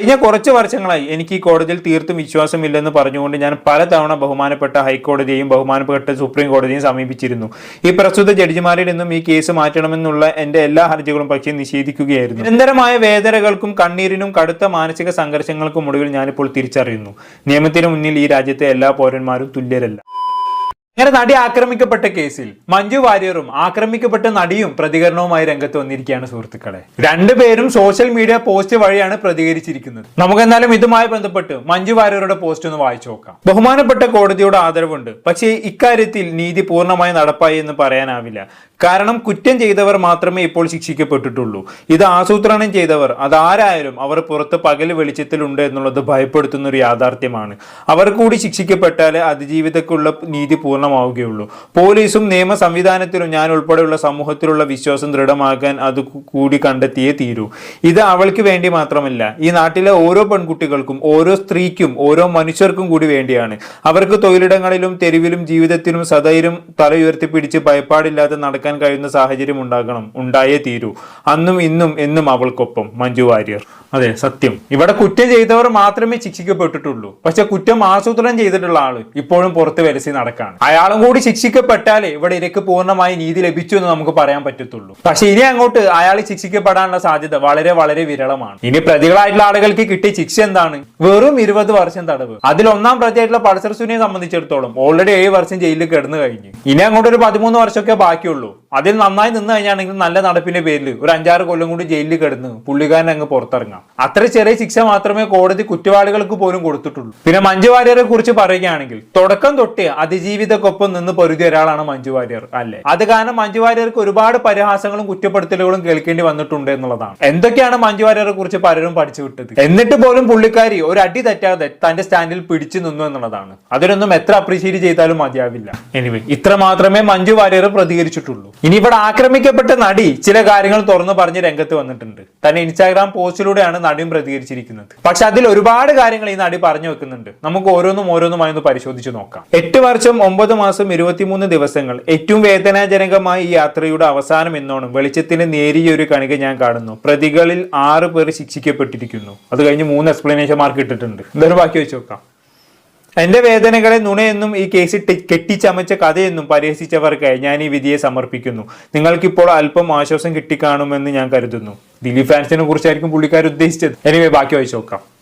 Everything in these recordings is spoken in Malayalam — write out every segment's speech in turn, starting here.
കഴിഞ്ഞ കുറച്ച് വർഷങ്ങളായി എനിക്ക് ഈ കോടതിയിൽ തീർത്തും വിശ്വാസമില്ലെന്ന് പറഞ്ഞുകൊണ്ട് ഞാൻ പലതവണ ബഹുമാനപ്പെട്ട ഹൈക്കോടതിയെയും ബഹുമാനപ്പെട്ട സുപ്രീം കോടതിയെയും സമീപിച്ചിരുന്നു. ഈ പ്രസ്തുത ജഡ്ജിമാരിൽ നിന്നും ഈ കേസ് മാറ്റണമെന്നുള്ള എന്റെ എല്ലാ ഹർജികളും പക്ഷേ നിഷേധിക്കുകയായിരുന്നു. നിരന്തരമായ വേദനകൾക്കും കണ്ണീരിനും കടുത്ത മാനസിക സംഘർഷങ്ങൾക്കും ഒടുവിൽ ഞാനിപ്പോൾ തിരിച്ചറിയുന്നു. നിയമത്തിന് മുന്നിൽ ഈ രാജ്യത്തെ എല്ലാ പൗരന്മാരും തുല്യരല്ല. അങ്ങനെ നടി ആക്രമിക്കപ്പെട്ട കേസിൽ മഞ്ജു വാര്യറും ആക്രമിക്കപ്പെട്ട നടിയും പ്രതികരണവുമായി രംഗത്ത് വന്നിരിക്കുകയാണ് സുഹൃത്തുക്കളെ. രണ്ടുപേരും സോഷ്യൽ മീഡിയ പോസ്റ്റ് വഴിയാണ് പ്രതികരിച്ചിരിക്കുന്നത്. നമുക്ക് എന്നാലും ഇതുമായി ബന്ധപ്പെട്ട് മഞ്ജു വാര്യറുടെ പോസ്റ്റ് ഒന്ന് വായിച്ചു നോക്കാം. ബഹുമാനപ്പെട്ട കോടതിയുടെ ആദരവുണ്ട്. പക്ഷേ ഇക്കാര്യത്തിൽ നീതി പൂർണമായി നടപ്പായി എന്ന് പറയാനാവില്ല. കാരണം കുറ്റം ചെയ്തവർ മാത്രമേ ഇപ്പോൾ ശിക്ഷിക്കപ്പെട്ടിട്ടുള്ളൂ. ഇത് ആസൂത്രണം ചെയ്തവർ അതാരായാലും അവർ പുറത്ത് പകൽ വെളിച്ചത്തിലുണ്ട് എന്നുള്ളത് ഭയപ്പെടുത്തുന്ന ഒരു യാഥാർത്ഥ്യമാണ്. അവർ കൂടി ശിക്ഷിക്കപ്പെട്ടാൽ അതിജീവിതക്കുള്ള നീതി പൂർണമാവുകയുള്ളൂ പോലീസും നിയമ സംവിധാനത്തിലും ഞാൻ ഉൾപ്പെടെയുള്ള സമൂഹത്തിലുള്ള വിശ്വാസം ദൃഢമാക്കാൻ അത് കൂടി കണ്ടെത്തിയേ തീരൂ. ഇത് അവൾക്ക് വേണ്ടി മാത്രമല്ല ഈ നാട്ടിലെ ഓരോ പെൺകുട്ടികൾക്കും ഓരോ സ്ത്രീക്കും ഓരോ മനുഷ്യർക്കും കൂടി വേണ്ടിയാണ്. അവർക്ക് തൊഴിലിടങ്ങളിലും തെരുവിലും ജീവിതത്തിലും സദൈരും തല ഉയർത്തിപ്പിടിച്ച് ഭയപ്പാടില്ലാതെ നടക്കാൻ കഴിയുന്ന സാഹചര്യം ഉണ്ടാകണം ഉണ്ടായേ തീരൂ. അന്നും ഇന്നും എന്നും അവൾക്കൊപ്പം മഞ്ജു വാര്യർ. അതെ സത്യം. ഇവിടെ കുറ്റം ചെയ്തവർ മാത്രമേ ശിക്ഷിക്കപ്പെട്ടിട്ടുള്ളൂ. പക്ഷെ കുറ്റം ആസൂത്രണം ചെയ്തിട്ടുള്ള ആൾ ഇപ്പോഴും പുറത്ത് വരസി നടക്കാണ്. അയാളും കൂടി ശിക്ഷിക്കപ്പെട്ടാലേ ഇവിടെ ഇരക്ക് പൂർണമായി നീതി ലഭിച്ചു എന്ന് നമുക്ക് പറയാൻ പറ്റത്തുള്ളൂ. പക്ഷെ ഇനി അങ്ങോട്ട് അയാൾ ശിക്ഷിക്കപ്പെടാനുള്ള സാധ്യത വളരെ വളരെ വിരളമാണ്. ഇനി പ്രതികളായിട്ടുള്ള ആളുകൾക്ക് കിട്ടിയ ശിക്ഷ എന്താണ്? വെറും ഇരുപത് വർഷം തടവ്. അതിൽ ഒന്നാം പ്രതിയായിട്ടുള്ള പൾസർ സുനിയെ സംബന്ധിച്ചിടത്തോളം ഓൾറെഡി ഏഴ് വർഷം ജയിലിൽ കിടന്നു കഴിഞ്ഞു. ഇനി അങ്ങോട്ട് ഒരു പതിമൂന്ന് വർഷമൊക്കെ ബാക്കിയുള്ളൂ. അതിൽ നന്നായി നിന്ന് കഴിഞ്ഞാണെങ്കിൽ നല്ല നടപ്പിന്റെ പേരിൽ ഒരു അഞ്ചാറ് കൊല്ലം കൂടി ജയിലിൽ കിടന്ന് പുള്ളിക്കാരൻ അങ്ങ് പുറത്തിറങ്ങാം. അത്ര ചെറിയ ശിക്ഷ മാത്രമേ കോടതി കുറ്റവാളികൾക്ക് പോലും കൊടുത്തിട്ടുള്ളൂ. പിന്നെ മഞ്ജു വാര്യരെ കുറിച്ച് പറയുകയാണെങ്കിൽ തുടക്കം തൊട്ട് അതിജീവിതക്കൊപ്പം നിന്ന് പൊരുതിയ ഒരാളാണ് മഞ്ജു വാര്യർ അല്ലെ? അത് കാരണം മഞ്ജു വാര്യർക്ക് ഒരുപാട് പരിഹാസങ്ങളും കുറ്റപ്പെടുത്തലുകളും കേൾക്കേണ്ടി വന്നിട്ടുണ്ട് എന്നുള്ളതാണ്. എന്തൊക്കെയാണ് മഞ്ജു വാര്യറെ കുറിച്ച് പലരും പഠിച്ചു വിട്ടത്? എന്നിട്ട് പോലും പുള്ളിക്കാരി ഒരു അടി തെറ്റാതെ തന്റെ സ്റ്റാൻഡിൽ പിടിച്ചു നിന്നു എന്നുള്ളതാണ്. അതിനൊന്നും എത്ര അപ്രീഷിയേറ്റ് ചെയ്താലും മതിയാവില്ല. എനിവേ ഇത്ര മാത്രമേ മഞ്ജു വാര്യർ പ്രതികരിച്ചിട്ടുള്ളൂ. ഇനി ഇവിടെ ആക്രമിക്കപ്പെട്ട നടി ചില കാര്യങ്ങൾ തുറന്നു പറഞ്ഞ് രംഗത്ത് വന്നിട്ടുണ്ട്. തന്നെ ഇൻസ്റ്റാഗ്രാം പോസ്റ്റിലൂടെയാണ് നടിയും പ്രതികരിച്ചിരിക്കുന്നത്. പക്ഷെ അതിൽ ഒരുപാട് കാര്യങ്ങൾ ഈ നടി പറഞ്ഞു വെക്കുന്നുണ്ട്. നമുക്ക് ഓരോന്നും ഓരോന്നുമായി ഒന്ന് പരിശോധിച്ച് നോക്കാം. എട്ട് വർഷം ഒമ്പത് മാസം ഇരുപത്തിമൂന്ന് ദിവസങ്ങൾ ഏറ്റവും വേദനാജനകമായ ഈ യാത്രയുടെ അവസാനം എന്നോണം വെളിച്ചത്തിന് നേരിയ ഒരു കണിക ഞാൻ കാണുന്നു. പ്രതികളിൽ ആറ് പേർ ശിക്ഷിക്കപ്പെട്ടിരിക്കുന്നു. അത് കഴിഞ്ഞ് മൂന്ന് എക്സ്പ്ലനേഷൻ മാർക്ക് ഇട്ടിട്ടുണ്ട്. എന്തായാലും ബാക്കി വെച്ച് നോക്കാം. എന്റെ വേദനകളെ നുണയെന്നും ഈ കേസിൽ കെട്ടിച്ചമച്ച കഥയെന്നും പരിഹസിച്ചവർക്കായി ഞാൻ ഈ വിധിയെ സമർപ്പിക്കുന്നു. നിങ്ങൾക്കിപ്പോൾ അല്പം ആശ്വാസം കിട്ടിക്കാണുമെന്ന് ഞാൻ കരുതുന്നു. ദിലീപ് ഫാൻസിനെ കുറിച്ചായിരിക്കും പുള്ളിക്കാർ ഉദ്ദേശിച്ചത്. എനിവേ ബാക്കി വായിച്ചു നോക്കാം.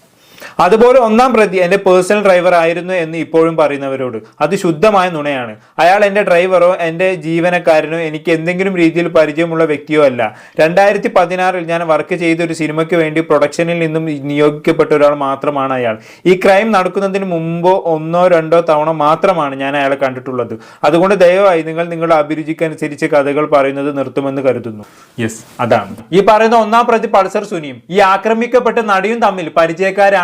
അതുപോലെ ഒന്നാം പ്രതി എന്റെ പേഴ്സണൽ ഡ്രൈവർ ആയിരുന്നു എന്ന് ഇപ്പോഴും പറയുന്നവരോട്. അത് ശുദ്ധമായ നുണയാണ്. അയാൾ എന്റെ ഡ്രൈവറോ എന്റെ ജീവനക്കാരനോ എനിക്ക് എന്തെങ്കിലും രീതിയിൽ പരിചയമുള്ള വ്യക്തിയോ അല്ല. രണ്ടായിരത്തി പതിനാറിൽ ഞാൻ വർക്ക് ചെയ്ത ഒരു സിനിമയ്ക്ക് വേണ്ടി പ്രൊഡക്ഷനിൽ നിന്നും നിയോഗിക്കപ്പെട്ട ഒരാൾ മാത്രമാണ് അയാൾ. ഈ ക്രൈം നടക്കുന്നതിന് മുമ്പോ ഒന്നോ രണ്ടോ തവണ മാത്രമാണ് ഞാൻ അയാളെ കണ്ടിട്ടുള്ളത്. അതുകൊണ്ട് ദയവായി നിങ്ങൾ നിങ്ങളുടെ അഭിരുചിക്കനുസരിച്ച് കഥകൾ പറയുന്നത് നിർത്തുമെന്ന് കരുതുന്നു. യെസ് അതാണ്. ഈ പറയുന്ന ഒന്നാം പ്രതി പൾസർ സുനിയും ഈ ആക്രമിക്കപ്പെട്ട നടിയും തമ്മിൽ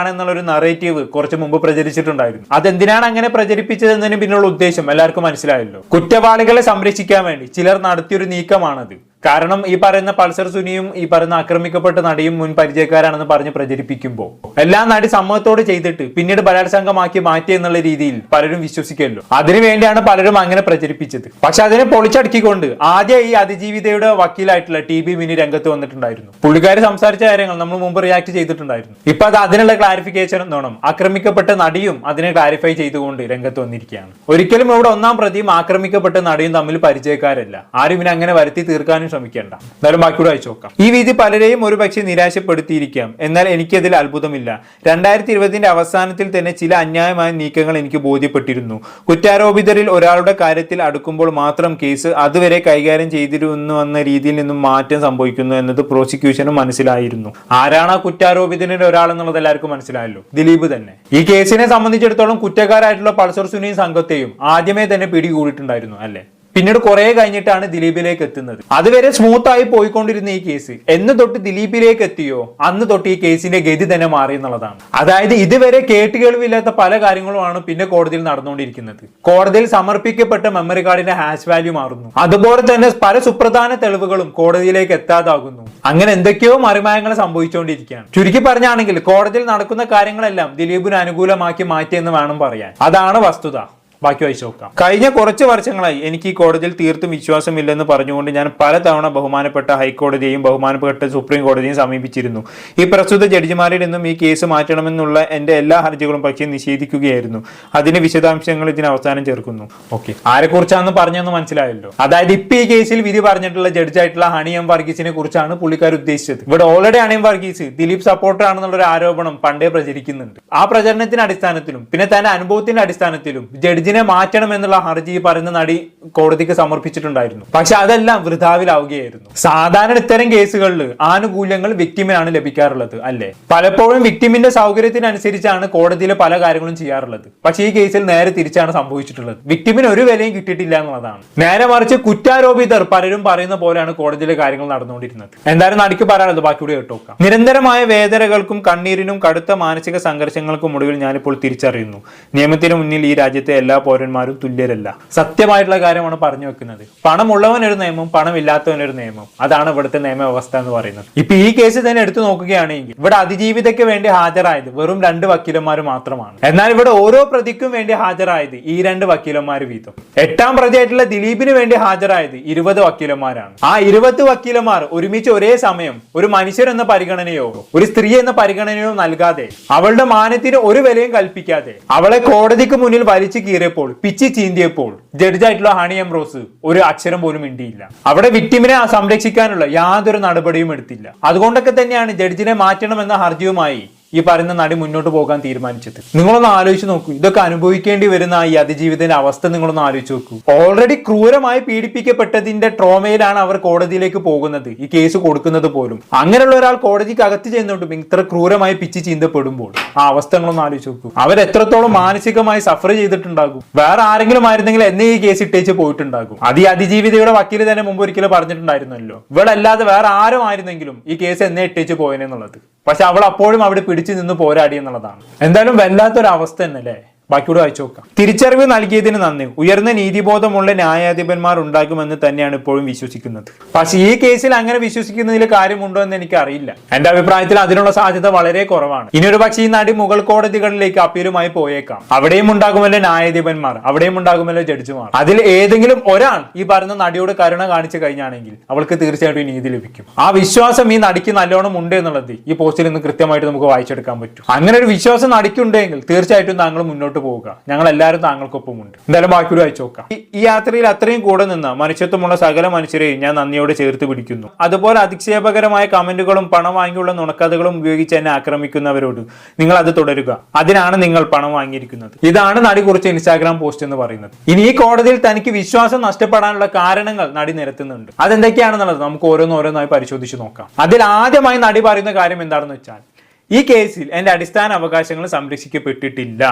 പരിചയക്കാരാണെന്നുള്ള ഒരു നറേറ്റീവ് കുറച്ച് മുമ്പ് പ്രചരിച്ചിട്ടുണ്ടായിരുന്നു. അതെന്തിനാണ് അങ്ങനെ പ്രചരിപ്പിച്ചതെന്നതിന് പിന്നുള്ള ഉദ്ദേശം എല്ലാവർക്കും മനസ്സിലായല്ലോ. കുറ്റവാളികളെ സംരക്ഷിക്കാൻ വേണ്ടി ചിലർ നടത്തിയൊരു നീക്കമാണത്. കാരണം ഈ പറയുന്ന പൾസർ സുനിയും ഈ പറയുന്ന ആക്രമിക്കപ്പെട്ട നടിയും മുൻ പരിചയക്കാരാണെന്ന് പറഞ്ഞ് പ്രചരിപ്പിക്കുമ്പോൾ. എല്ലാ നടി സമ്മതത്തോട് ചെയ്തിട്ട് പിന്നീട് ബലാത്സംഗമാക്കി മാറ്റി എന്നുള്ള രീതിയിൽ പലരും വിശ്വസിക്കുമല്ലോ അതിനുവേണ്ടിയാണ് പലരും അങ്ങനെ പ്രചരിപ്പിച്ചത്. പക്ഷെ അതിനെ പൊളിച്ചടക്കിക്കൊണ്ട് ആദ്യം ഈ അതിജീവിതയുടെ വക്കീലായിട്ടുള്ള ടി ബി മിനി രംഗത്ത് വന്നിട്ടുണ്ടായിരുന്നു. പുള്ളിക്കാർ സംസാരിച്ച കാര്യങ്ങൾ നമ്മൾ മുമ്പ് റിയാക്ട് ചെയ്തിട്ടുണ്ടായിരുന്നു. ഇപ്പൊ അത് അതിനുള്ള ക്ലാരിഫിക്കേഷൻ എന്നോണം ആക്രമിക്കപ്പെട്ട നടിയും അതിനെ ക്ലാരിഫൈ ചെയ്തുകൊണ്ട് രംഗത്ത് വന്നിരിക്കുകയാണ്. ഒരിക്കലും ഇവിടെ ഒന്നാം പ്രതിയും ആക്രമിക്കപ്പെട്ട നടിയും തമ്മിൽ പരിചയക്കാരല്ല. ആരും ഇനി അങ്ങനെ വരുത്തി തീർക്കാനും ശ്രമിക്കേണ്ട. എന്നാലും ബാക്കിയോട് അയച്ചു നോക്കാം. ഈ വിധി പലരെയും ഒരു പക്ഷേ നിരാശപ്പെടുത്തിയിരിക്കാം. എന്നാൽ എനിക്കതിൽ അത്ഭുതമില്ല. രണ്ടായിരത്തി ഇരുപതിന്റെ അവസാനത്തിൽ തന്നെ ചില അന്യായമായ നീക്കങ്ങൾ എനിക്ക് ബോധ്യപ്പെട്ടിരുന്നു. കുറ്റാരോപിതരിൽ ഒരാളുടെ കാര്യത്തിൽ അടുക്കുമ്പോൾ മാത്രം കേസ് അതുവരെ കൈകാര്യം ചെയ്തിരുന്നു എന്ന രീതിയിൽ നിന്നും മാറ്റം സംഭവിക്കുന്നു എന്നത് പ്രോസിക്യൂഷനും മനസ്സിലായിരുന്നു. ആരാണ് ആ കുറ്റാരോപിതനിൽ ഒരാൾ എന്നുള്ളത് എല്ലാവർക്കും മനസ്സിലായല്ലോ. ദിലീപ് തന്നെ. ഈ കേസിനെ സംബന്ധിച്ചിടത്തോളം കുറ്റക്കാരായിട്ടുള്ള പൾസർ സുനിയും സംഘത്തെയും ആദ്യമേ തന്നെ പിടികൂടിയിട്ടുണ്ടായിരുന്നു അല്ലെ? പിന്നീട് കുറെ കഴിഞ്ഞിട്ടാണ് ദിലീപിലേക്ക് എത്തുന്നത്. അതുവരെ സ്മൂത്ത് ആയി പോയിക്കൊണ്ടിരുന്ന ഈ കേസ് എന്ന് തൊട്ട് ദിലീപിലേക്ക് എത്തിയോ? അന്ന് തൊട്ട് ഈ കേസിന്റെ ഗതി തന്നെ മാറി എന്നുള്ളതാണ്. അതായത് ഇതുവരെ കേട്ടുകേൾവില്ലാത്ത പല കാര്യങ്ങളുമാണ് പിന്നെ കോടതിയിൽ നടന്നുകൊണ്ടിരിക്കുന്നത്. കോടതിയിൽ സമർപ്പിക്കപ്പെട്ട മെമ്മറി കാർഡിന്റെ ഹാഷ് വാല്യൂ മാറുന്നു. അതുപോലെ തന്നെ പല സുപ്രധാന തെളിവുകളും കോടതിയിലേക്ക് എത്താതാകുന്നു. അങ്ങനെ എന്തൊക്കെയോ മറിമായങ്ങൾ സംഭവിച്ചുകൊണ്ടിരിക്കുകയാണ്. ചുരുക്കി പറഞ്ഞാണെങ്കിൽ കോടതിയിൽ നടക്കുന്ന കാര്യങ്ങളെല്ലാം ദിലീപിന് അനുകൂലമാക്കി മാറ്റിയെന്ന് വേണം പറയാൻ. അതാണ് വസ്തുത. ബാക്കി വായിച്ചു നോക്കാം. കഴിഞ്ഞ കുറച്ച് വർഷങ്ങളായി എനിക്ക് ഈ കോടതിയിൽ തീർത്തും വിശ്വാസമില്ലെന്ന് പറഞ്ഞുകൊണ്ട് ഞാൻ പലതവണ ബഹുമാനപ്പെട്ട ഹൈക്കോടതിയെയും ബഹുമാനപ്പെട്ട സുപ്രീം കോടതിയും സമീപിച്ചിരുന്നു. ഈ പ്രസ്തുത ജഡ്ജിമാരിൽ നിന്നും ഈ കേസ് മാറ്റണമെന്നുള്ള എന്റെ എല്ലാ ഹർജികളും പക്ഷേ നിഷേധിക്കുകയായിരുന്നു. അതിന്റെ വിശദാംശങ്ങൾ ഇതിന് അവസാനം ചേർക്കുന്നു. ഓക്കെ. ആരെക്കുറിച്ചാണെന്ന് പറഞ്ഞെന്ന് മനസ്സിലായല്ലോ. അതായത് ഇപ്പൊ ഈ കേസിൽ വിധി പറഞ്ഞിട്ടുള്ള ജഡ്ജായിട്ടുള്ള ഹണി എം വർഗീസിനെ കുറിച്ചാണ് പുള്ളിക്കാർ ഉദ്ദേശിച്ചത്. ഇവിടെ already Honey M Varghese Dileep supporter ആണെന്നുള്ള ഒരു ആരോപണം പണ്ടേ പ്രചരിക്കുന്നുണ്ട്. ആ പ്രചരണത്തിന്റെ അടിസ്ഥാനത്തിലും പിന്നെ തന്റെ അനുഭവത്തിന്റെ അടിസ്ഥാനത്തിലും ജഡ്ജിനെ മാറ്റണം എന്നുള്ള ഹർജി പറയുന്ന നടി കോടതിക്ക് സമർപ്പിച്ചിട്ടുണ്ടായിരുന്നു. പക്ഷെ അതെല്ലാം വൃഥാവിലാവുകയായിരുന്നു. സാധാരണ ഇത്തരം കേസുകളിൽ ആനുകൂല്യങ്ങൾ വിക്ടിമിനാണ് ലഭിക്കാറുള്ളത് അല്ലേ? പലപ്പോഴും വിക്ടിമിന്റെ സൗകര്യത്തിനനുസരിച്ചാണ് കോടതിയിലെ പല കാര്യങ്ങളും ചെയ്യാറുള്ളത്. പക്ഷെ ഈ കേസിൽ നേരെ തിരിച്ചാണ് സംഭവിച്ചിട്ടുള്ളത്. വിക്ടിമിന് ഒരു വിലയും കിട്ടിയിട്ടില്ല എന്നുള്ളതാണ്. നേരെ മറിച്ച് കുറ്റാരോപിതർ പലരും പറയുന്ന പോലെയാണ് കോടതിയിലെ കാര്യങ്ങൾ നടന്നുകൊണ്ടിരുന്നത്. എന്തായാലും നടിക്ക് പറയാനുള്ളത് ബാക്കിയുടെ കേട്ടോക്കാം നിരന്തരമായ വേദനകൾക്കും കണ്ണീരിനും കടുത്ത മാനസിക സംഘർഷങ്ങൾക്കും ഒടുവിൽ ഞാനിപ്പോൾ തിരിച്ചറിയുന്നു. നിയമത്തിന് മുന്നിൽ ഈ രാജ്യത്തെ എല്ലാ പൗരന്മാരും തുല്യരല്ല. സത്യമായിട്ടുള്ള കാര്യമാണ് പറഞ്ഞു വെക്കുന്നത്. പണമുള്ളവനൊരു നിയമം പണമില്ലാത്തവനൊരു നിയമം. അതാണ് ഇവിടുത്തെ നിയമവ്യവസ്ഥ എന്ന് പറയുന്നത്. ഇപ്പൊ ഈ കേസ് തന്നെ എടുത്തു നോക്കുകയാണെങ്കിൽ ഇവിടെ അതിജീവിതയ്ക്ക് വേണ്ടി ഹാജരായത് വെറും രണ്ട് വക്കീലന്മാർ മാത്രമാണ്. എന്നാൽ ഇവിടെ ഓരോ പ്രതിക്കും വേണ്ടി ഹാജരായത് ഈ രണ്ട് വക്കീലന്മാർ വീതം. എട്ടാം പ്രതിയായിട്ടുള്ള ദിലീപിന് വേണ്ടി ഹാജരായത് ഇരുപത് വക്കീലന്മാരാണ്. ആ ഇരുപത് വക്കീലന്മാർ ഒരുമിച്ച് ഒരേ സമയം ഒരു മനുഷ്യർ എന്ന പരിഗണനയോ ഒരു സ്ത്രീ എന്ന പരിഗണനയോ നൽകാതെ അവളുടെ മാനത്തിന് ഒരു വിലയും കൽപ്പിക്കാതെ അവളെ കോടതിക്ക് മുന്നിൽ വലിച്ചു കീറിയപ്പോൾ പിച്ച് ചീന്തിയപ്പോൾ ജഡ്ജായിട്ടുള്ള ഹണി എം റോസ് ഒരു അക്ഷരം പോലും മിണ്ടിയില്ല. അവിടെ വിക്ടിമിനെ സംരക്ഷിക്കാനുള്ള യാതൊരു നടപടിയും എടുത്തില്ല. അതുകൊണ്ടൊക്കെ തന്നെയാണ് ജഡ്ജിനെ മാറ്റണമെന്ന ഹർജിയുമായി ഈ പറയുന്ന നടി മുന്നോട്ട് പോകാൻ തീരുമാനിച്ചത്. നിങ്ങളൊന്ന് ആലോചിച്ച് നോക്കൂ. ഇതൊക്കെ അനുഭവിക്കേണ്ടി വരുന്ന ഈ അതിജീവിതത്തിന്റെ അവസ്ഥ നിങ്ങളൊന്ന് ആലോചിച്ച് നോക്കൂ. ഓൾറെഡി ക്രൂരമായി പീഡിപ്പിക്കപ്പെട്ടതിന്റെ ട്രോമയിലാണ് അവർ കോടതിയിലേക്ക് പോകുന്നത്. ഈ കേസ് കൊടുക്കുന്നത് പോലും. അങ്ങനെയുള്ള ഒരാൾ കോടതിക്ക് അകത്ത് ചെയ്യുന്നുണ്ടും ഇത്ര ക്രൂരമായി പിച്ച് ചീന്തപ്പെടുമ്പോൾ ആ അവസ്ഥ നിങ്ങളൊന്ന് ആലോചിച്ച് നോക്കൂ. അവർ എത്രത്തോളം മാനസികമായി സഫർ ചെയ്തിട്ടുണ്ടാകും. വേറെ ആരെങ്കിലും ആയിരുന്നെങ്കിൽ എന്നെ ഈ കേസ് ഇട്ടേച്ച് പോയിട്ടുണ്ടാകും. അത് ഈ അതിജീവിതയുടെ വക്കീൽ തന്നെ മുമ്പ് ഒരിക്കലും പറഞ്ഞിട്ടുണ്ടായിരുന്നല്ലോ. ഇവിടെ അല്ലാതെ വേറെ ആരും ആയിരുന്നെങ്കിലും ഈ കേസ് എന്നെ ഇട്ടേച്ച് പോയനെന്നുള്ളത്. പക്ഷെ അവൾ അപ്പോഴും അവിടെ പിടിച്ചു നിന്ന് പോരാടി എന്നുള്ളതാണ്. എന്തായാലും വല്ലാത്തൊരു അവസ്ഥ തന്നെ അല്ലേ ബാക്കിയോട് വായിച്ചു നോക്കാം. തിരിച്ചറിവ് നൽകിയതിന് നന്ദി. ഉയർന്ന നീതിബോധമുള്ള ന്യായാധിപന്മാർ ഉണ്ടാകുമെന്ന് തന്നെയാണ് ഇപ്പോഴും വിശ്വസിക്കുന്നത്. പക്ഷേ ഈ കേസിൽ അങ്ങനെ വിശ്വസിക്കുന്നതിൽ കാര്യമുണ്ടോ എന്ന് എനിക്ക് അറിയില്ല എന്റെ അഭിപ്രായത്തിൽ അതിനുള്ള സാധ്യത വളരെ കുറവാണ്. ഇനി ഒരു പക്ഷേ ഈ നടി മുകൾ കോടതികളിലേക്ക് അപ്പീലുമായി പോയേക്കാം. അവിടെയും ഉണ്ടാകുമല്ലോ ന്യായാധിപന്മാർ. അവിടെയും ഉണ്ടാകുമല്ലോ ജഡ്ജിമാർ. അതിൽ ഏതെങ്കിലും ഒരാൾ ഈ പറഞ്ഞ നടിയോട് കരുണ കാണിച്ചു കഴിഞ്ഞാണെങ്കിൽ അവൾക്ക് തീർച്ചയായിട്ടും നീതി ലഭിക്കും. ആ വിശ്വാസം ഈ നടിക്ക് നല്ലോണം ഉണ്ട് എന്നുള്ളത് ഈ പോസ്റ്റിൽ നിന്ന് കൃത്യമായിട്ട് നമുക്ക് വായിച്ചെടുക്കാൻ പറ്റും. അങ്ങനെ ഒരു വിശ്വാസം നടിക്കുണ്ടെങ്കിൽ തീർച്ചയായിട്ടും താങ്കൾ മുന്നോട്ട് പോവുക. ഞങ്ങൾ എല്ലാവരും താങ്കൾക്കൊപ്പമുണ്ട്. എന്തായാലും ബാക്കി അയച്ചു നോക്കാം. ഈ- യാത്രയിൽ അത്രയും കൂടെ നിന്ന് മനുഷ്യത്വമുള്ള സകല മനുഷ്യരെയും ഞാൻ നന്ദിയോടെ ചേർത്ത് പിടിക്കുന്നു. അതുപോലെ അധിക്ഷേപകരമായ കമന്റുകളും പണം വാങ്ങിയുള്ള നുണക്കഥകളും ഉപയോഗിച്ച് എന്നെ ആക്രമിക്കുന്നവരോട് നിങ്ങൾ അത് തുടരുക. അതിനാണ് നിങ്ങൾ പണം വാങ്ങിയിരിക്കുന്നത്. ഇതാണ് നടി കുറിച്ച് ഇൻസ്റ്റാഗ്രാം പോസ്റ്റ് എന്ന് പറയുന്നത്. ഇനി ഈ കോടതിയിൽ തനിക്ക് വിശ്വാസം നഷ്ടപ്പെടാനുള്ള കാരണങ്ങൾ നടി നിരത്തുന്നുണ്ട്. അതെന്തൊക്കെയാണെന്നുള്ളത് നമുക്ക് ഓരോന്നോരോന്നായി പരിശോധിച്ച് നോക്കാം. അതിൽ ആദ്യമായി നടി പറയുന്ന കാര്യം എന്താണെന്ന് വെച്ചാൽ ഈ കേസിൽ എന്റെ അടിസ്ഥാന അവകാശങ്ങൾ സംരക്ഷിക്കപ്പെട്ടിട്ടില്ല.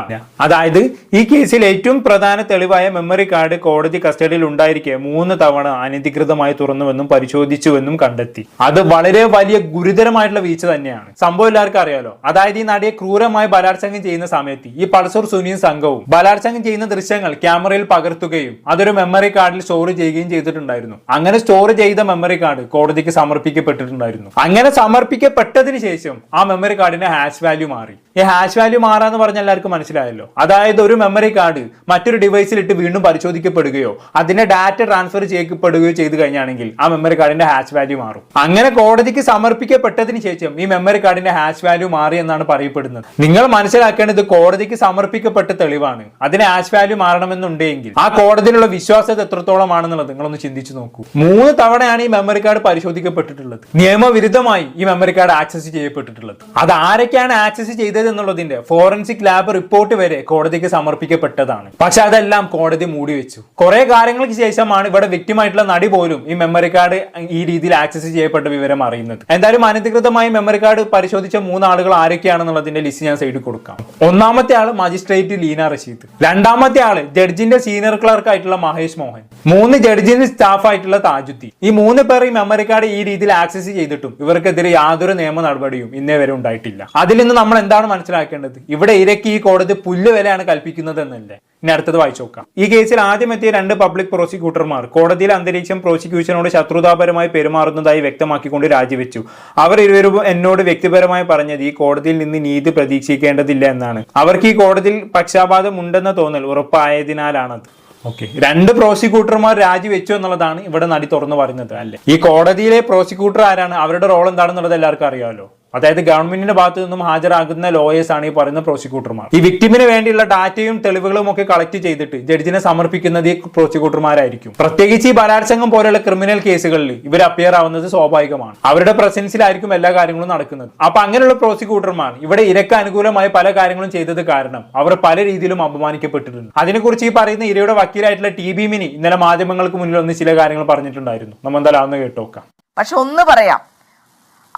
അതായത് ഈ കേസിൽ ഏറ്റവും പ്രധാന തെളിവായ മെമ്മറി കാർഡ് കോടതി കസ്റ്റഡിയിൽ ഉണ്ടായിരിക്കെ മൂന്ന് തവണ അനധികൃതമായി തുറന്നുവെന്നും പരിശോധിച്ചുവെന്നും കണ്ടെത്തി. അത് വളരെ വലിയ ഗുരുതരമായിട്ടുള്ള വീഴ്ച തന്നെയാണ്. സംഭവം എല്ലാവർക്കും അറിയാലോ? അതായത് ഈ നടിയെ ക്രൂരമായി ബലാത്സംഗം ചെയ്യുന്ന സമയത്ത് ഈ പൾസർ സുനിയും സംഘവും ബലാത്സംഗം ചെയ്യുന്ന ദൃശ്യങ്ങൾ ക്യാമറയിൽ പകർത്തുകയും അതൊരു മെമ്മറി കാർഡിൽ സ്റ്റോർ ചെയ്യുകയും ചെയ്തിട്ടുണ്ടായിരുന്നു. അങ്ങനെ സ്റ്റോർ ചെയ്ത മെമ്മറി കാർഡ് കോടതിക്ക് സമർപ്പിക്കപ്പെട്ടിട്ടുണ്ടായിരുന്നു. അങ്ങനെ സമർപ്പിക്കപ്പെട്ടതിന് ശേഷം ആ മെമ്മറി കാർഡിന്റെ ഹാഷ് വാല്യൂ മാറി. ഈ ഹാഷ് വാല്യൂ മാറാന്ന് പറഞ്ഞ എല്ലാവർക്കും മനസ്സിലായല്ലോ. അതായത് ഒരു മെമ്മറി കാർഡ് മറ്റൊരു ഡിവൈസിൽ ഇട്ട് വീണ്ടും പരിശോധിക്കപ്പെടുകയോ അതിന്റെ ഡാറ്റ ട്രാൻസ്ഫർ ചെയ്യപ്പെടുകയോ ചെയ്തു കഴിഞ്ഞാണെങ്കിൽ ആ മെമ്മറി കാർഡിന്റെ ഹാഷ് വാല്യൂ മാറും. അങ്ങനെ കോടതിക്ക് സമർപ്പിക്കപ്പെട്ടതിന് ശേഷം ഈ മെമ്മറി കാർഡിന്റെ ഹാഷ് വാല്യൂ മാറി എന്നാണ് പറയപ്പെടുന്നത്. നിങ്ങൾ മനസ്സിലാക്കേണ്ടത് കോടതിക്ക് സമർപ്പിക്കപ്പെട്ട തെളിവാണ്. അതിന് ഹാഷ് വാല്യൂ മാറണമെന്നുണ്ടെങ്കിൽ ആ കോടതിയിലുള്ള വിശ്വാസ്യത എത്രത്തോളമാണെന്നുള്ളത് നിങ്ങളൊന്ന് ചിന്തിച്ചു നോക്കൂ. മൂന്ന് തവണയാണ് ഈ മെമ്മറി കാർഡ് പരിശോധിക്കപ്പെട്ടിട്ടുള്ളത്. നിയമവിരുദ്ധമായി ഈ മെമ്മറി കാർഡ് ആക്സസ് ചെയ്യപ്പെട്ടിട്ടുള്ളത്. അത് ആരൊക്കെയാണ് ആക്സസ് ചെയ്തത് എന്നുള്ളതിന്റെ ഫോറൻസിക് ലാബ് റിപ്പോർട്ട് വരെ കോടതിക്ക് സമർപ്പിക്കപ്പെട്ടതാണ്. പക്ഷെ അതെല്ലാം കോടതി മൂടി വെച്ചു. കുറെ കാര്യങ്ങൾക്ക് ശേഷമാണ് ഇവിടെ വ്യക്തിമായിട്ടുള്ള നടി പോലും ഈ മെമ്മറി കാർഡ് ഈ രീതിയിൽ ആക്സസ് ചെയ്യപ്പെട്ട വിവരം അറിയുന്നത്. എന്തായാലും അനധികൃതമായി മെമ്മറി കാർഡ് പരിശോധിച്ച മൂന്ന് ആളുകൾ ആരൊക്കെയാണെന്നുള്ളതിന്റെ ലിസ്റ്റ് ഞാൻ സൈഡിൽ കൊടുക്കാം. ഒന്നാമത്തെ ആൾ മജിസ്ട്രേറ്റ് ലീന റഷീദ്. രണ്ടാമത്തെ ആൾ ജഡ്ജിന്റെ സീനിയർ ക്ലർക്ക് ആയിട്ടുള്ള മഹേഷ് മോഹൻ. മൂന്ന് ജഡ്ജിന്റെ സ്റ്റാഫ് ആയിട്ടുള്ള താജുദ്ദീൻ. ഈ മൂന്ന് പേർ ഈ മെമ്മറി കാർഡ് ഈ രീതിയിൽ ആക്സസ് ചെയ്തിട്ടും ഇവർക്കെതിരെ യാതൊരു നിയമ നടപടിയും ഇന്നേ വരെ ഉണ്ടായിട്ടില്ല. അതിൽ നിന്ന് നമ്മൾ എന്താണ് മനസ്സിലാക്കേണ്ടത്? ഇവിടെ ഇരയ്ക്ക് ഈ കോടതി പുല്ല് വിലയാണ് കൽപ്പിക്കുന്നത് എന്നല്ലേ? ഇനി അടുത്തത് വായിച്ചു നോക്കാം. ഈ കേസിൽ ആദ്യം എത്തിയ രണ്ട് പബ്ലിക് പ്രോസിക്യൂട്ടർമാർ കോടതിയിലെ അന്തരീക്ഷം പ്രോസിക്യൂഷനോട് ശത്രുതാപരമായി പെരുമാറുന്നതായി വ്യക്തമാക്കിക്കൊണ്ട് രാജിവെച്ചു. അവർ ഇരുവരും എന്നോട് വ്യക്തിപരമായി പറഞ്ഞത് ഈ കോടതിയിൽ നിന്ന് നീതി പ്രതീക്ഷിക്കേണ്ടതില്ല എന്നാണ്. അവർക്ക് ഈ കോടതിയിൽ പക്ഷാപാതം ഉണ്ടെന്ന തോന്നൽ ഉറപ്പായതിനാലാണത്. ഓക്കെ. രണ്ട് പ്രോസിക്യൂട്ടർമാർ രാജിവെച്ചു എന്നുള്ളതാണ് ഇവിടെ നടി തുറന്നു പറയുന്നത് അല്ലേ? ഈ കോടതിയിലെ പ്രോസിക്യൂട്ടർ ആരാണ്? അവരുടെ റോൾ എന്താണെന്നുള്ളത് എല്ലാവർക്കും അറിയാമല്ലോ. അതായത് ഗവൺമെന്റിന്റെ ഭാഗത്തു നിന്നും ഹാജരാകുന്ന ലോയേഴ്സ് ആണ് ഈ പറയുന്ന പ്രോസിക്യൂട്ടർമാർ ഈ വിക്ടിമിന് വേണ്ടിയുള്ള ഡാറ്റയും തെളിവുകളും ഒക്കെ കളക്ട് ചെയ്തിട്ട് ജഡ്ജിനെ സമർപ്പിക്കുന്നത് ഈ പ്രോസിക്യൂട്ടർമാരായിരിക്കും പ്രത്യേകിച്ച് ഈ ബലാത്സംഗം പോലെയുള്ള ക്രിമിനൽ കേസുകളിൽ ഇവർ അപ്പിയർ ആവുന്നത് സ്വാഭാവികമാണ്. അവരുടെ പ്രസൻസിലായിരിക്കും എല്ലാ കാര്യങ്ങളും നടക്കുന്നത്. അപ്പൊ അങ്ങനെയുള്ള പ്രോസിക്യൂട്ടർമാർ ഇവിടെ ഇരക്ക് അനുകൂലമായി പല കാര്യങ്ങളും ചെയ്തത് കാരണം അവർ പല രീതിയിലും അപമാനിക്കപ്പെട്ടിട്ടുണ്ട്. അതിനെക്കുറിച്ച് ഈ പറയുന്ന ഇരയുടെ വക്കീലായിട്ടുള്ള ടി ബി മിനി ഇന്നലെ മാധ്യമങ്ങൾക്ക് മുന്നിൽ ഒന്ന് ചില കാര്യങ്ങൾ പറഞ്ഞിട്ടുണ്ടായിരുന്നു. നമ്മൾ എന്തായാലും കേട്ടോക്കാം. പക്ഷെ ഒന്ന് പറയാം.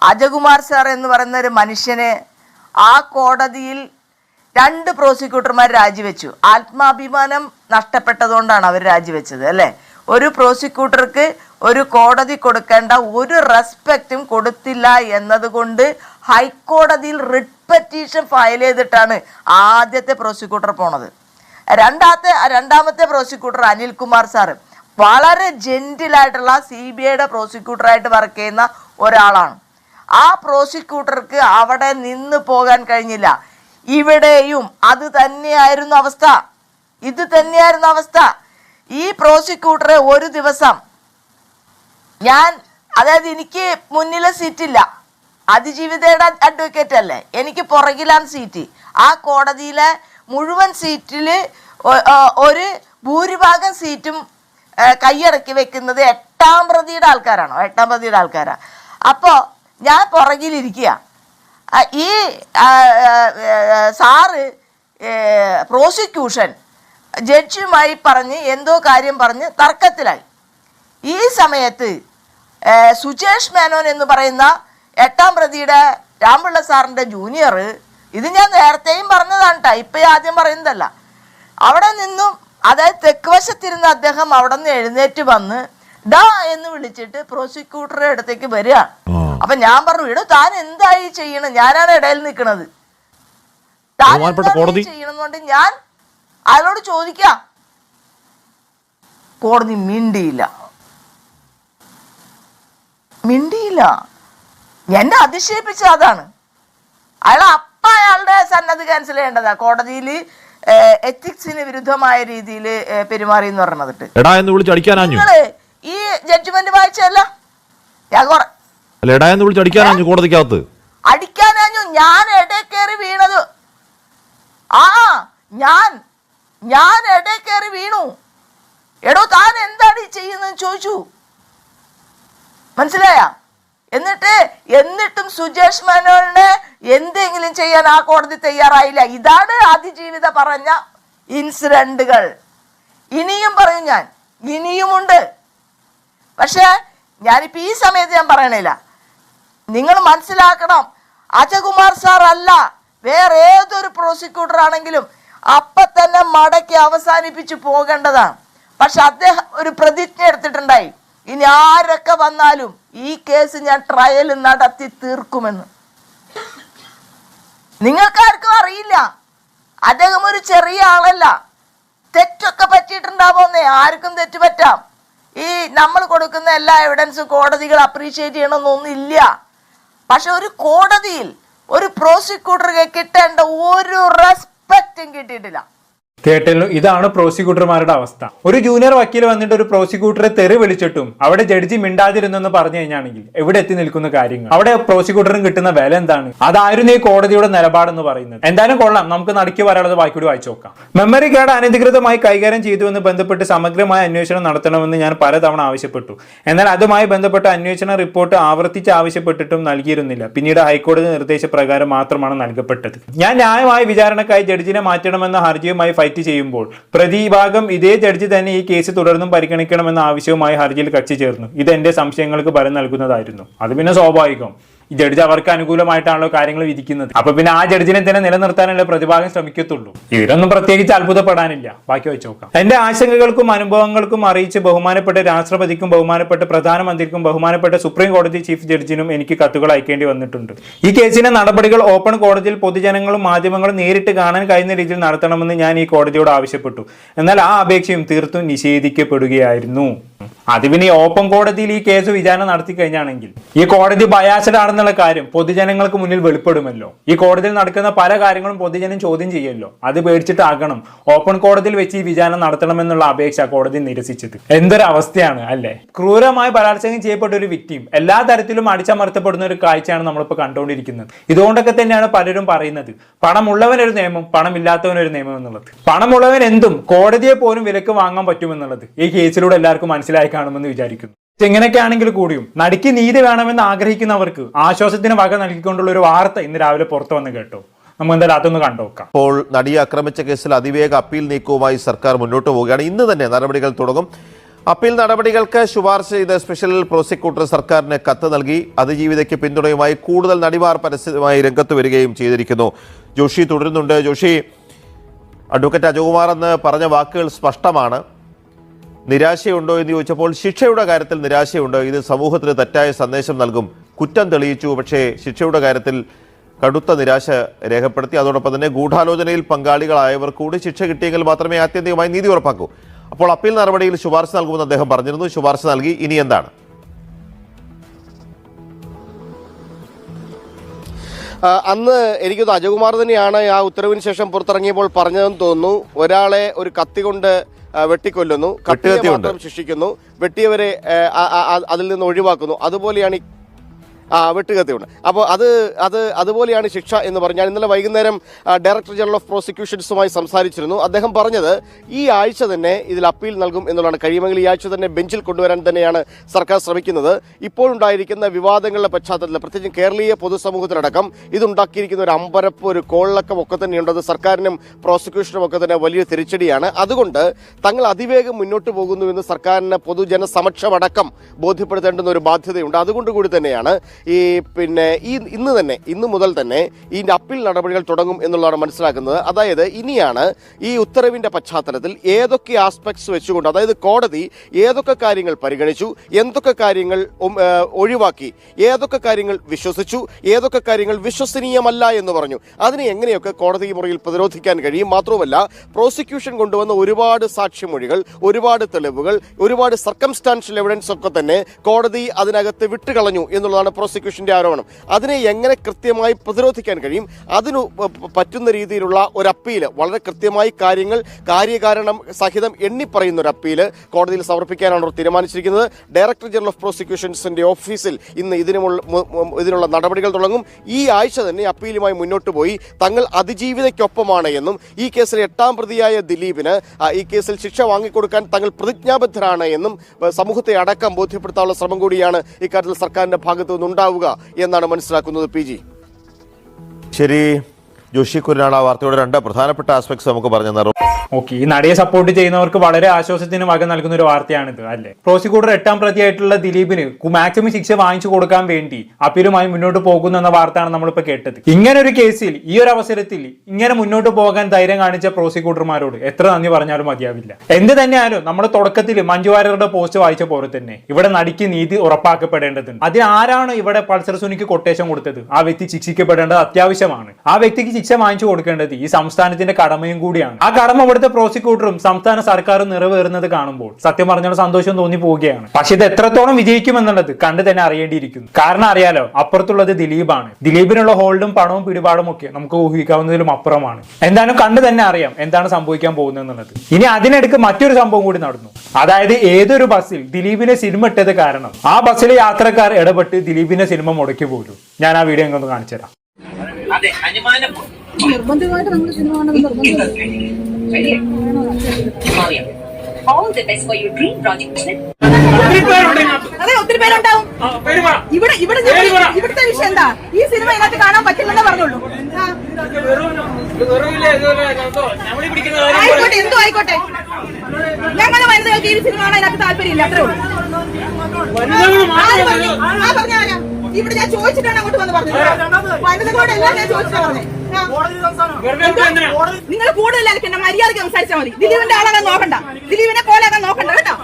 അജകുമാർ സാർ എന്ന് പറയുന്ന ഒരു മനുഷ്യന് ആ കോടതിയിൽ രണ്ട് പ്രോസിക്യൂട്ടർമാർ രാജിവെച്ചു. ആത്മാഭിമാനം നഷ്ടപ്പെട്ടതുകൊണ്ടാണ് അവർ രാജിവെച്ചത് അല്ലേ? ഒരു പ്രോസിക്യൂട്ടർക്ക് ഒരു കോടതി കൊടുക്കേണ്ട ഒരു റെസ്പെക്റ്റും കൊടുത്തില്ല എന്നതുകൊണ്ട് ഹൈക്കോടതിയിൽ റിട്ട് പെറ്റീഷൻ ഫയൽ ചെയ്തിട്ടാണ് ആദ്യത്തെ പ്രോസിക്യൂട്ടർ പോണത്. രണ്ടാമത്തെ രണ്ടാമത്തെ പ്രോസിക്യൂട്ടർ അനിൽകുമാർ സാറ് വളരെ ജെന്റിലായിട്ടുള്ള സി ബി ഐയുടെ പ്രോസിക്യൂട്ടറായിട്ട് വർക്ക് ചെയ്യുന്ന ഒരാളാണ്. ആ പ്രോസിക്യൂട്ടർക്ക് അവിടെ നിന്ന് പോകാൻ കഴിഞ്ഞില്ല. ഇവിടെയും അത് തന്നെയായിരുന്നു അവസ്ഥ. ഇത് തന്നെയായിരുന്നു അവസ്ഥ. ഈ പ്രോസിക്യൂട്ടറെ ഒരു ദിവസം ഞാൻ അതായത് എനിക്ക് മുന്നിലെ സീറ്റില്ല. അതിജീവിതയുടെ അഡ്വക്കേറ്റ് അല്ലേ? എനിക്ക് പുറകിലാണ് സീറ്റ്. ആ കോടതിയിലെ മുഴുവൻ സീറ്റിൽ ഒരു ഭൂരിഭാഗം സീറ്റും കൈയടക്കി വെക്കുന്നത് എട്ടാം പ്രതിയുടെ ആൾക്കാരാണോ. എട്ടാം പ്രതിയുടെ ആൾക്കാരാണ് അപ്പോൾ ഞാൻ പുറകിലിരിക്കുക. ഈ സാറ് പ്രോസിക്യൂഷൻ ജഡ്ജുമായി പറഞ്ഞ് എന്തോ കാര്യം പറഞ്ഞ് തർക്കത്തിലായി. ഈ സമയത്ത് സുജേഷ് മേനോൻ എന്ന് പറയുന്ന എട്ടാം പ്രതിയുടെ രാംപിള്ള സാറിന്റെ ജൂനിയർ ഇത് ഞാൻ നേരത്തെയും പറഞ്ഞതാണ് കേട്ടോ ഇപ്പം ആദ്യം പറയുന്നതല്ല. അവിടെ നിന്നും അതായത് തെക്ക് വശത്തിരുന്ന അദ്ദേഹം അവിടെ നിന്ന് എഴുന്നേറ്റ് വന്ന് ഡാ എന്ന് വിളിച്ചിട്ട് പ്രോസിക്യൂട്ടറുടെ അടുത്തേക്ക് വരിക. അപ്പൊ ഞാൻ പറഞ്ഞു ഇട താൻ എന്തായി ചെയ്യണം? ഞാനാണ് ഇടയിൽ നിൽക്കുന്നത് താൻ. ചെയ്യണമെന്നുകൊണ്ട് ഞാൻ അയാളോട് ചോദിക്കാം. കോടതി മിണ്ടിയില്ല. മിണ്ടിയില്ല. എന്നെ അതിശയിപ്പിച്ച അതാണ്. അയാൾ അപ്പ അയാളുടെ സന്നദ്ധ ക്യാൻസൽ ചെയ്യേണ്ടതാ. കോടതിയിൽ എത്തിക്സിന് വിരുദ്ധമായ രീതിയിൽ പെരുമാറി എന്ന് പറഞ്ഞതിട്ട് നിങ്ങൾ ഈ ജഡ്ജ്മെന്റ് വായിച്ചല്ല ഞാൻ അല്ല എടാ എന്ന് വിളിച്ച് അടിക്കാനാഞ്ഞു കോടതിക്കകത്ത്. അടിക്കാനാഞ്ഞു ഞാൻ ഇടയിൽ കയറി വീണത്. ആ ഞാൻ ഞാൻ ഇടയിൽ കയറി വീണു. എടോ താൻ എന്താണ് ഈ ചെയ്യുന്നത് ചോദിച്ചു. മനസ്സിലായ? എന്നിട്ട് എന്നിട്ടും സുജേഷ് മേനോനെ എന്തെങ്കിലും ചെയ്യാൻ ആ കോടതി തയ്യാറായില്ല. ഇതാണ് അതിജീവിത പറഞ്ഞ ഇൻസിഡന്റുകൾ. ഇനിയും പറയും ഞാൻ. ഇനിയുമുണ്ട്. പക്ഷേ ഞാനിപ്പോൾ ഈ സമയത്ത് ഞാൻ പറയണില്ല. നിങ്ങൾ മനസ്സിലാക്കണം. അജകുമാർ സാർ അല്ല. വേറെ ഏതൊരു പ്രോസിക്യൂട്ടർ ആണെങ്കിലും അപ്പൊ തന്നെ മടക്കി അവസാനിപ്പിച്ച് പോകേണ്ടതാണ്. പക്ഷെ അദ്ദേഹം ഒരു പ്രതിജ്ഞ എടുത്തിട്ടുണ്ടായി. ഇനി ആരൊക്കെ വന്നാലും ഈ കേസ് ഞാൻ ട്രയൽ നടത്തി തീർക്കുമെന്ന്. നിങ്ങൾക്കാർക്കും അറിയില്ല. അദ്ദേഹം ഒരു ചെറിയ ആളല്ല. തെറ്റൊക്കെ പറ്റിയിട്ടുണ്ടാവുന്നേ ആർക്കും തെറ്റ് പറ്റാം ഈ നമ്മൾ കൊടുക്കുന്ന എല്ലാ എവിഡൻസും കോടതികൾ അപ്രീഷിയേറ്റ് ചെയ്യണമെന്നൊന്നും ഇല്ല പക്ഷെ ഒരു കോടതിയിൽ ഒരു പ്രോസിക്യൂട്ടർക്ക് കിട്ടേണ്ട ഒരു റെസ്പെക്റ്റും കിട്ടിയിട്ടില്ല. കേട്ടല്ലോ ഇതാണ് പ്രോസിക്യൂട്ടർമാരുടെ അവസ്ഥ. ഒരു ജൂനിയർ വക്കീൽ വന്നിട്ട് ഒരു പ്രോസിക്യൂട്ടറെ തെറി വിളിച്ചിട്ടും അവിടെ ജഡ്ജി മിണ്ടാതിരുന്നെന്ന് പറഞ്ഞു കഴിഞ്ഞാണെങ്കിൽ എവിടെ എത്തി നിൽക്കുന്ന കാര്യങ്ങൾ? അവിടെ പ്രോസിക്യൂട്ടറും കിട്ടുന്ന വില എന്താണ്? അതായിരുന്നു ഈ കോടതിയുടെ നിലപാടെന്ന് പറയുന്നത്. എന്തായാലും കൊള്ളാം. നമുക്ക് നടക്കി വരാനുള്ളത് ബാക്കിയോട് വായിച്ചു നോക്കാം. മെമ്മറി കാർഡ് അനധികൃതമായി കൈകാര്യം ചെയ്തു എന്ന് ബന്ധപ്പെട്ട് സമഗ്രമായ അന്വേഷണം നടത്തണമെന്ന് ഞാൻ പലതവണ ആവശ്യപ്പെട്ടു. എന്നാൽ അതുമായി ബന്ധപ്പെട്ട അന്വേഷണ റിപ്പോർട്ട് ആവർത്തിച്ച് ആവശ്യപ്പെട്ടിട്ടും നൽകിയിരുന്നില്ല. പിന്നീട് ഹൈക്കോടതി നിർദ്ദേശപ്രകാരം മാത്രമാണ് നൽകപ്പെട്ടത്. ഞാൻ ന്യായമായ വിചാരണക്കായി ജഡ്ജിനെ മാറ്റണമെന്ന ഹർജിയുമായി ഫൈറ്റ് ചെയ്യുമ്പോൾ പ്രതിഭാഗം ഇതേ ജഡ്ജി തന്നെ ഈ കേസ് തുടർന്നും പരിഗണിക്കണമെന്ന ആവശ്യവുമായി ഹർജിയിൽ കക്ഷി ചേർന്നു. ഇത് എന്റെ സംശയങ്ങൾക്ക് ഫലം നൽകുന്നതായിരുന്നു. അത് പിന്നെ സ്വാഭാവികം. ജഡ്ജി അവർക്ക് അനുകൂലമായിട്ടാണല്ലോ കാര്യങ്ങൾ വിധിക്കുന്നത്. അപ്പൊ പിന്നെ ആ ജഡ്ജിനെ തന്നെ നിലനിർത്താനല്ലേ പ്രതിഭാഗം ശ്രമിക്കത്തുള്ളൂ. ഇവരൊന്നും പ്രത്യേകിച്ച് അത്ഭുതപ്പെടാനില്ല. ബാക്കി വെച്ച് നോക്കാം. എന്റെ ആശങ്കകൾക്കും അനുഭവങ്ങൾക്കും അറിയിച്ച് ബഹുമാനപ്പെട്ട രാഷ്ട്രപതിക്കും ബഹുമാനപ്പെട്ട പ്രധാനമന്ത്രിക്കും ബഹുമാനപ്പെട്ട സുപ്രീം കോടതി ചീഫ് ജഡ്ജിനും എനിക്ക് കത്തുകൾ അയക്കേണ്ടി വന്നിട്ടുണ്ട്. ഈ കേസിന്റെ നടപടികൾ ഓപ്പൺ കോടതിയിൽ പൊതുജനങ്ങളും മാധ്യമങ്ങളും നേരിട്ട് കാണാൻ കഴിയുന്ന രീതിയിൽ നടത്തണമെന്ന് ഞാൻ ഈ കോടതിയോട് ആവശ്യപ്പെട്ടു. എന്നാൽ ആ അപേക്ഷയും തീർത്തും നിഷേധിക്കപ്പെടുകയായിരുന്നു. അത് പിന്നെ ഓപ്പൺ കോടതിയിൽ ഈ കേസ് വിചാരണ നടത്തി കഴിഞ്ഞാണെങ്കിൽ ഈ കോടതി ബയാസഡ് ആണെന്നുള്ള കാര്യം പൊതുജനങ്ങൾക്ക് മുന്നിൽ വെളിപ്പെടുമല്ലോ. ഈ കോടതിയിൽ നടക്കുന്ന പല കാര്യങ്ങളും പൊതുജനം ചോദ്യം ചെയ്യല്ലോ. അത് പേടിച്ചിട്ടാകണം ഓപ്പൺ കോടതിയിൽ വെച്ച് ഈ വിചാരണ നടത്തണമെന്നുള്ള അപേക്ഷ കോടതി നിരസിച്ചത്. എന്തൊരു അവസ്ഥയാണ് അല്ലേ? ക്രൂരമായി ബലാത്സംഗം ചെയ്യപ്പെട്ട ഒരു വിക്ടിം എല്ലാ തരത്തിലും അടിച്ചമർത്തപ്പെടുന്ന ഒരു കാഴ്ചയാണ് നമ്മളിപ്പോൾ കണ്ടുകൊണ്ടിരിക്കുന്നത്. ഇതുകൊണ്ടൊക്കെ തന്നെയാണ് പലരും പറയുന്നത്. പണമുള്ളവനൊരു നിയമം പണമില്ലാത്തവനൊരു നിയമം എന്നുള്ളത്. പണമുള്ളവൻ എന്തും കോടതിയെ പോലും വിലക്ക് വാങ്ങാൻ പറ്റുമെന്നുള്ളത് ഈ കേസിലൂടെ എല്ലാവർക്കും മനസ്സിലായി കാണുമെന്ന് വിചാരിക്കുന്നു. ഇങ്ങനെയൊക്കെ ആണെങ്കിൽ കൂടിയും നടിക്ക് നീതി വേണമെന്ന് ആഗ്രഹിക്കുന്നവർക്ക് ആശ്വാസത്തിന് വക നൽകിക്കൊണ്ടുള്ള ഒരു വാർത്ത ഇന്ന് രാവിലെ പുറത്തു വന്ന് കേട്ടോ. നമുക്ക് എന്തായാലും അതൊന്ന് കണ്ടുനോക്കാം ഇപ്പോൾ നടിയെ ആക്രമിച്ച കേസിൽ അതിവേഗ അപ്പീൽ നീക്കവുമായി സർക്കാർ മുന്നോട്ട് പോവുകയാണ്. ഇന്ന് തന്നെ നടപടികൾ തുടങ്ങും. അപ്പീൽ നടപടികൾക്ക് ശുപാർശ ചെയ്ത സ്പെഷ്യൽ പ്രോസിക്യൂട്ടർ സർക്കാരിന് കത്ത് നൽകി. അതിജീവിതയ്ക്ക് പിന്തുണയുമായി കൂടുതൽ നടിമാർ പരസ്യമായി രംഗത്ത് വരികയും ചെയ്തിരിക്കുന്നു. ജോഷി തുടരുന്നുണ്ട്. ജോഷി അഡ്വക്കേറ്റ് അജകുമാർ എന്ന് പറഞ്ഞ വാക്കുകൾ സ്പഷ്ടമാണ്. നിരാശയുണ്ടോ എന്ന് ചോദിച്ചപ്പോൾ ശിക്ഷയുടെ കാര്യത്തിൽ നിരാശയുണ്ടോ. ഇത് സമൂഹത്തിന് തെറ്റായ സന്ദേശം നൽകും. കുറ്റം തെളിയിച്ചു. പക്ഷേ ശിക്ഷയുടെ കാര്യത്തിൽ കടുത്ത നിരാശ രേഖപ്പെടുത്തി. അതോടൊപ്പം തന്നെ ഗൂഢാലോചനയിൽ പങ്കാളികളായവർ കൂടി ശിക്ഷ കിട്ടിയെങ്കിൽ മാത്രമേ ആത്യന്തികമായി നീതി ഉറപ്പാക്കൂ. അപ്പോൾ അപ്പീൽ നടപടിയിൽ ശുപാർശ നൽകുമെന്ന് അദ്ദേഹം പറഞ്ഞിരുന്നു. ശുപാർശ നൽകി. ഇനി എന്താണ്? അന്ന് എനിക്കത് അജകുമാർ തന്നെയാണ് ആ ഉത്തരവിന് ശേഷം പുറത്തിറങ്ങിയപ്പോൾ പറഞ്ഞതെന്ന് തോന്നുന്നു. ഒരാളെ ഒരു കത്തി കൊണ്ട് വെട്ടിക്കൊല്ലുന്നു. കട്ടിയെ. മാത്രം ശിക്ഷിക്കുന്നു. വെട്ടിയവരെ അതിൽ നിന്ന് ഒഴിവാക്കുന്നു. അതുപോലെയാണ് ഈ ആ വെട്ടുകത്തിയുണ്ട് അപ്പോൾ അത് അത് അതുപോലെയാണ് ശിക്ഷ എന്ന് പറഞ്ഞാൽ ഇന്നലെ വൈകുന്നേരം ഡയറക്ടർ ജനറൽ ഓഫ് പ്രോസിക്യൂഷൻസുമായി സംസാരിച്ചിരുന്നു. അദ്ദേഹം പറഞ്ഞത് ഈ ആഴ്ച തന്നെ ഇതിൽ അപ്പീൽ നൽകും എന്നുള്ളതാണ്. കഴിയുമെങ്കിൽ ഈ ആഴ്ച തന്നെ ബെഞ്ചിൽ കൊണ്ടുവരാൻ തന്നെയാണ് സർക്കാർ ശ്രമിക്കുന്നത്. ഇപ്പോഴുണ്ടായിരിക്കുന്ന വിവാദങ്ങളുടെ പശ്ചാത്തലത്തിൽ പ്രത്യേകിച്ചും കേരളീയ പൊതുസമൂഹത്തിനടക്കം ഇതുണ്ടാക്കിയിരിക്കുന്ന ഒരു അമ്പരപ്പ് ഒരു കോളിളക്കം ഒക്കെ തന്നെയുണ്ടത് സർക്കാരിനും പ്രോസിക്യൂഷനും ഒക്കെ തന്നെ വലിയ തിരിച്ചടിയാണ്. അതുകൊണ്ട് തങ്ങൾ അതിവേഗം മുന്നോട്ട് പോകുന്നുവെന്ന് സർക്കാരിന് പൊതുജനസമക്ഷമടക്കം ബോധ്യപ്പെടുത്തേണ്ടുന്ന ഒരു ബാധ്യതയുണ്ട്. അതുകൊണ്ടുകൂടി തന്നെയാണ് ഈ പിന്നെ ഈ ഇന്ന് തന്നെ ഇന്ന് മുതൽ തന്നെ ഇതിന്റെ അപ്പീൽ നടപടികൾ തുടങ്ങും എന്നുള്ളതാണ് മനസ്സിലാക്കുന്നത്. അതായത് ഇനിയാണ് ഈ ഉത്തരവിന്റെ പശ്ചാത്തലത്തിൽ ഏതൊക്കെ ആസ്പെക്ട്സ് വെച്ചുകൊണ്ട് അതായത് കോടതി ഏതൊക്കെ കാര്യങ്ങൾ പരിഗണിച്ചു എന്തൊക്കെ കാര്യങ്ങൾ ഒഴിവാക്കി ഏതൊക്കെ കാര്യങ്ങൾ വിശ്വസിച്ചു ഏതൊക്കെ കാര്യങ്ങൾ വിശ്വസനീയമല്ല എന്ന് പറഞ്ഞു. അതിനെ എങ്ങനെയൊക്കെ കോടതി മുറിയിൽ പ്രതിരോധിക്കാൻ കഴിയും? മാത്രവുമല്ല പ്രോസിക്യൂഷൻ കൊണ്ടുവന്ന ഒരുപാട് സാക്ഷിമൊഴികൾ ഒരുപാട് തെളിവുകൾ ഒരുപാട് സർക്കംസ്റ്റാൻഷ്യൽ എവിഡൻസ് ഒക്കെ തന്നെ കോടതി അതിനകത്ത് വിട്ടുകളഞ്ഞു എന്നുള്ളതാണ് പ്രോസിക്യൂഷന്റെ ആരോപണം. അതിനെ എങ്ങനെ കൃത്യമായി പ്രതിരോധിക്കാൻ കഴിയും? അതിനു പറ്റുന്ന രീതിയിലുള്ള ഒരു അപ്പീൽ വളരെ കൃത്യമായി കാര്യങ്ങൾ കാര്യകാരണം സഹിതം എണ്ണിപ്പറയുന്ന ഒരു അപ്പീൽ കോടതിയിൽ സമർപ്പിക്കാനാണ് തീരുമാനിച്ചിരിക്കുന്നത്. ഡയറക്ടർ ജനറൽ ഓഫ് പ്രോസിക്യൂഷൻസിന്റെ ഓഫീസിൽ ഇന്ന് ഇതിനുള്ള ഇതിനുള്ള നടപടികൾ തുടങ്ങും. ഈ ആഴ്ച തന്നെ അപ്പീലുമായി മുന്നോട്ട് പോയി തങ്ങൾ അതിജീവിതയ്ക്കൊപ്പമാണ് എന്നും ഈ കേസിലെ എട്ടാം പ്രതിയായ ദിലീപിന് ഈ കേസിൽ ശിക്ഷ വാങ്ങിക്കൊടുക്കാൻ തങ്ങൾ പ്രതിജ്ഞാബദ്ധരാണ് എന്നും സമൂഹത്തെ അടക്കം ബോധ്യപ്പെടുത്താനുള്ള ശ്രമം കൂടിയാണ് ഇക്കാര്യത്തിൽ സർക്കാരിന്റെ ഭാഗത്തു നിന്നുണ്ടാവുക എന്നാണ് മനസ്സിലാക്കുന്നത് പി ശരി. ജോഷി കുര്യനാണ് ആ വാർത്തയുടെ രണ്ട് പ്രധാനപ്പെട്ട ആസ്പെക്ട്സ് നമുക്ക് പറഞ്ഞു തന്നത് ഓക്കെ ഈ നടിയെ സപ്പോർട്ട് ചെയ്യുന്നവർക്ക് വളരെ ആശ്വാസത്തിന് വക നൽകുന്ന ഒരു വാർത്തയാണിത് അല്ലേ? പ്രോസിക്യൂട്ടർ എട്ടാം പ്രതിയായിട്ടുള്ള ദിലീപിന് മാക്സിമം ശിക്ഷ വാങ്ങിച്ചു കൊടുക്കാൻ വേണ്ടി അപ്പീലുമായി മുന്നോട്ട് പോകുന്നു എന്ന വാർത്തയാണ് നമ്മളിപ്പോൾ കേട്ടത്. ഇങ്ങനെ ഒരു കേസിൽ ഈ ഒരു അവസരത്തിൽ ഇങ്ങനെ മുന്നോട്ട് പോകാൻ ധൈര്യം കാണിച്ച പ്രോസിക്യൂട്ടർമാരോട് എത്ര നന്ദി പറഞ്ഞാലും മതിയാവില്ല. എന്ത് തന്നെയായാലും നമ്മൾ തുടക്കത്തിൽ മഞ്ജു വാര്യരുടെ പോസ്റ്റ് വായിച്ച പോലെ തന്നെ ഇവിടെ നടിക്ക് നീതി ഉറപ്പാക്കപ്പെടേണ്ടതുണ്ട്. അതിൽ ആരാണ് ഇവിടെ പൾസർ സുനിക്ക് കൊട്ടേഷൻ കൊടുത്തത്? ആ വ്യക്തി ശിക്ഷിക്കപ്പെടേണ്ടത് അത്യാവശ്യമാണ്. ആ വ്യക്തിക്ക് ശിക്ഷ വാങ്ങിച്ചു കൊടുക്കേണ്ടത് ഈ സംസ്ഥാനത്തിന്റെ കടമയും കൂടിയാണ്. ആ കടമ ഇവിടുത്തെ പ്രോസിക്യൂട്ടറും സംസ്ഥാന സർക്കാരും നിറവേറുന്നത് കാണുമ്പോൾ സത്യം പറഞ്ഞാൽ സന്തോഷം തോന്നി പോവുകയാണ്. പക്ഷെ ഇത് എത്രത്തോളം വിജയിക്കുമെന്നുള്ളത് കണ്ടു തന്നെ അറിയേണ്ടിയിരിക്കുന്നു. കാരണം അറിയാലോ അപ്പുറത്തുള്ളത് ദിലീപാണ്. ദിലീപിനുള്ള ഹോൾഡും പണവും പിടിപാടും ഒക്കെ നമുക്ക് ഊഹിക്കാവുന്നതിലും അപ്പുറമാണ്. എന്തായാലും കണ്ടു തന്നെ അറിയാം എന്താണ് സംഭവിക്കാൻ പോകുന്നത് എന്നുള്ളത് ഇനി അതിനിടയ്ക്ക് മറ്റൊരു സംഭവം കൂടി നടന്നു. അതായത് ഏതൊരു ബസ്സിൽ ദിലീപിനെ സിനിമ ഇട്ടത് കാരണം ആ ബസ്സിലെ യാത്രക്കാർ ഇടപെട്ട് ദിലീപിന്റെ സിനിമ മുടക്കി പോലും ഞാൻ ആ വീഡിയോ ഒന്ന് കാണിച്ചു തരാം നിർബന്ധമായിട്ട് നമ്മൾ സിനിമ കാണുന്നത് നിർബന്ധം all the best for your dream project അതെ ഒത്തിരി പേരുണ്ടാവും. ഇവിടെ ഇവിടെ ഇവിടെ- ഇവിടുത്തെ വിഷയം എന്താ? ഈ സിനിമ ഇതിനകത്ത് കാണാൻ പറ്റില്ലെന്ന് പറഞ്ഞുള്ളൂ. ആ. ആയിക്കോട്ടെ എന്തോ ആയിക്കോട്ടെ. ഞങ്ങളെ വനിതകൾക്ക് ഈ സിനിമ കാണാൻ അതിനകത്ത് താല്പര്യമില്ല അത്രേ ഉള്ളൂ. ആ പറഞ്ഞ. ഇവിടെ ഞാൻ ചോദിച്ചിട്ടാണ് അങ്ങോട്ട് വന്ന് പറഞ്ഞത്. വനിതകളോട് എല്ലാം ഞാൻ ചോദിച്ചിട്ടാണ് പറഞ്ഞത്. നിങ്ങൾ കൂടുതൽ അലക്കണ്ട മര്യാദയ്ക്ക് സംസാരിച്ചാൽ മതി. ദിലീപിന്റെ ആളാകാൻ നോക്കണ്ട. ദിലീപിനെ പോലെ ആകാൻ നോക്കണ്ട കേട്ടോ?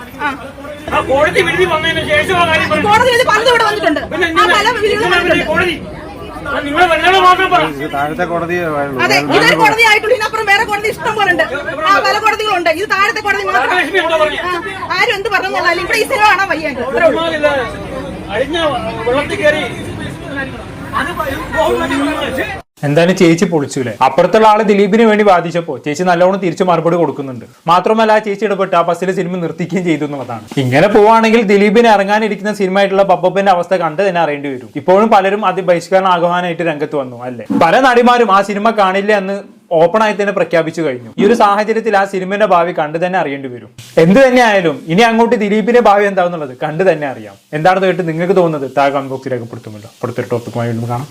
കോടതി വിധി വന്നതിന് ശേഷം കോടതി വിധി പലതും ഇവിടെ വന്നിട്ടുണ്ട്. താഴത്തെ കോടതി അതെ ഇതൊരു കോടതി ആയിട്ടുള്ളൂ. ഇതിനപ്പുറം വേറെ കോടതി ഇഷ്ടം പോലെ ഉണ്ട്. ആ പല കോടതികളുണ്ട്. ഇത് താഴത്തെ കോടതി മാത്രം. ആരും എന്ത് പറഞ്ഞു ഇവിടെ ഈ സിനിമ കാണാൻ അഴിഞ്ഞ വെള്ളത്തിൽ കയറി എന്തായാലും ചേച്ചി പൊളിച്ചൂലേ? അപ്പുറത്തുള്ള ആൾ ദിലീപിന് വേണ്ടി വാദിച്ചപ്പോ ചേച്ചി നല്ലോണം തിരിച്ചു മറുപടി കൊടുക്കുന്നുണ്ട്. മാത്രമല്ല ആ ചേച്ചി ഇടപെട്ട് ആ ബസ്സിലെ സിനിമ നിർത്തിക്കുകയും ചെയ്തു എന്നുള്ളതാണ്. ഇങ്ങനെ പോവാണെങ്കിൽ ദിലീപിന് ഇറങ്ങാനിരിക്കുന്ന സിനിമ ആയിട്ടുള്ള ബബ്ബപ്പന്റെ അവസ്ഥ കണ്ട് തന്നെ അറിയേണ്ടി വരും. ഇപ്പോഴും പലരും അത് ബഹിഷ്കരണ ആഹ്വാനമായിട്ട് രംഗത്ത് വന്നു അല്ലേ? പല നടിമാരും ആ സിനിമ കാണില്ല എന്ന് ഓപ്പൺ ആയി തന്നെ പ്രഖ്യാപിച്ചു കഴിഞ്ഞു. ഈ ഒരു സാഹചര്യത്തിൽ ആ സിനിമയുടെ ഭാവി കണ്ടു തന്നെ അറിയേണ്ടി വരും. എന്ത് തന്നെ ആയാലും ഇനി അങ്ങോട്ട് ദിലീപിന്റെ ഭാവി എന്താണെന്നുള്ളത് കണ്ടു തന്നെ അറിയാം. എന്താണെന്ന് കേട്ട് നിങ്ങൾക്ക് തോന്നുന്നത് താഴെ കമന്റ് ബോക്സിൽ രേഖപ്പെടുത്തുമല്ലോ അടുത്തൊരു ടോപ്പിക്കുമായി വീണ്ടും കാണാം.